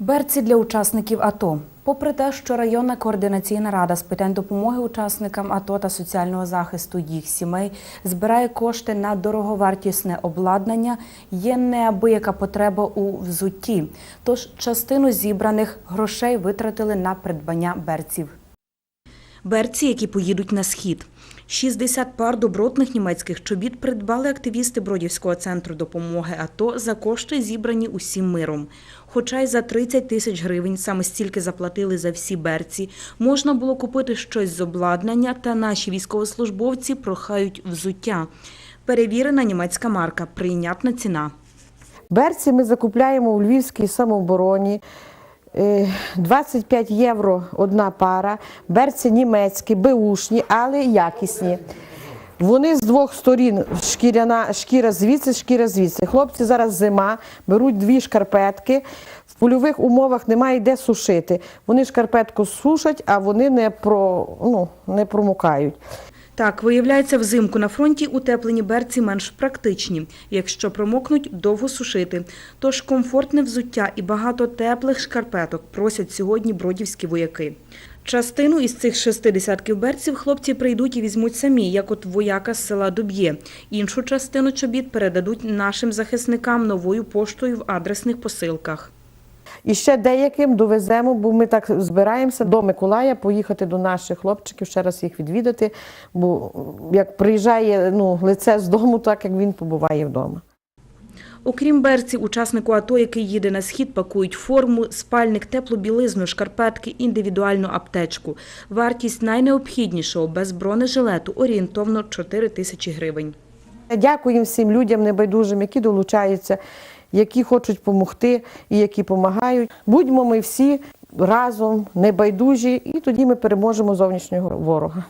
Берці для учасників АТО. Попри те, що районна координаційна рада з питань допомоги учасникам АТО та соціального захисту їх сімей збирає кошти на дороговартісне обладнання, є неабияка потреба у взутті. Тож частину зібраних грошей витратили на придбання берців. Берці, які поїдуть на схід. 60 пар добротних німецьких чобіт придбали активісти Бродівського центру допомоги АТО за кошти, зібрані усім миром. Хоча й за 30 тисяч гривень саме стільки заплатили за всі берці, можна було купити щось з обладнання, та наші військовослужбовці прохають взуття. Перевірена німецька марка, прийнятна ціна. Берці ми закупляємо у Львівській самообороні. Е, 25 євро одна пара. Берці німецькі, беушні, але якісні. Вони з двох сторін шкіряна, шкіра звідси, шкіра звідси. Хлопці зараз зима, беруть дві шкарпетки. В польових умовах немає де сушити. Вони шкарпетку сушать, а вони не, про, ну, не промокають. Так, виявляється, взимку на фронті утеплені берці менш практичні. Якщо промокнуть, довго сушити. Тож комфортне взуття і багато теплих шкарпеток просять сьогодні бродівські вояки. Частину із цих шести десятків берців хлопці прийдуть і візьмуть самі, як от вояка з села Дуб'є. Іншу частину чобіт передадуть нашим захисникам новою поштою в адресних посилках. І ще деяким довеземо, бо ми так збираємося до Миколая поїхати до наших хлопчиків, ще раз їх відвідати. Бо як приїжджає ну, лице з дому, так як він побуває вдома. Окрім берців, учаснику АТО, який їде на схід, пакують форму, спальник, теплу білизну, шкарпетки, індивідуальну аптечку. Вартість найнеобхіднішого без бронежилету орієнтовно 4 тисячі гривень. Дякуємо всім людям небайдужим, які долучаються, які хочуть допомогти і які допомагають. Будьмо ми всі разом, небайдужі, і тоді ми переможемо зовнішнього ворога.